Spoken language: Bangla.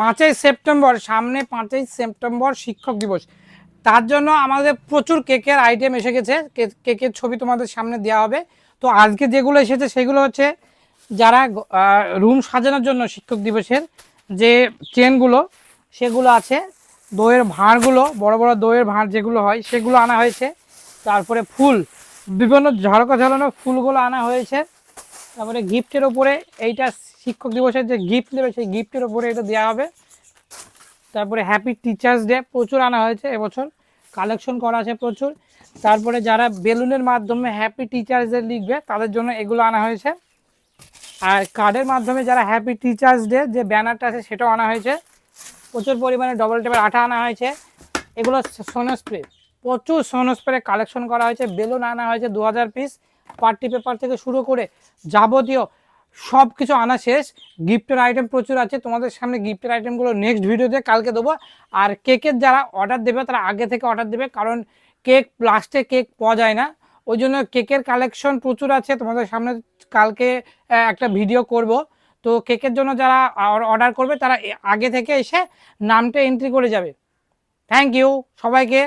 পাঁচই সেপ্টেম্বর, সামনে পাঁচই সেপ্টেম্বর শিক্ষক দিবস। তার জন্য আমাদের প্রচুর কেকের আইটেম এসে গেছে। কেকের ছবি তোমাদের সামনে দেওয়া হবে। তো আজকে যেগুলো এসেছে সেগুলো হচ্ছে যারা রুম সাজানোর জন্য শিক্ষক দিবসের যে চেনগুলো সেগুলো আছে। দইয়ের ভাঁড়গুলো, বড় বড় দইয়ের ভাঁড় যেগুলো হয়, সেগুলো আনা হয়েছে। তারপরে ফুল, বিভিন্ন ঝড়কা ঝালানো ফুলগুলো আনা হয়েছে। তারপরে গিফটের ওপরে এইটা শিক্ষক দিবসের যে গিফট দেবে সেই গিফটের ওপরে এটা দেওয়া হবে। তারপরে হ্যাপি টিচার্স ডে প্রচুর আনা হয়েছে এবছর। কালেকশন করা আছে প্রচুর। তারপরে যারা বেলুনের মাধ্যমে হ্যাপি টিচার্স ডে লিখবে, তাদের জন্য এগুলো আনা হয়েছে। আর কার্ডের মাধ্যমে যারা হ্যাপি টিচার্স ডে যে ব্যানারটা আছে সেটাও আনা হয়েছে। প্রচুর পরিমাণে ডবল টেপের আঠা আনা হয়েছে। এগুলো সোনো স্প্রে প্রচুর সোনো স্প্রে কালেকশন করা হয়েছে, বেলুন আনা হয়েছে দু হাজার পিস পার্টি পেপার থেকে শুরু করে যাবতীয় সব কিছু আনা শেষ। গিফটের আইটেম প্রচুর আছে, তোমাদের সামনে গিফটের আইটেমগুলো নেক্সট ভিডিওতে কালকে দেবো। আর কেকের যারা অর্ডার দেবে, তারা আগে থেকে অর্ডার দেবে, কারণ কেক লাস্টে কেক পাওয়া যায় না। ওই জন্য কেকের কালেকশন প্রচুর আছে, তোমাদের সামনে কালকে একটা ভিডিও করব। তো কেকের জন্য যারা অর্ডার করবে, তারা আগে থেকে এসে নামটা এন্ট্রি করে যাবে। থ্যাংক ইউ সবাইকে।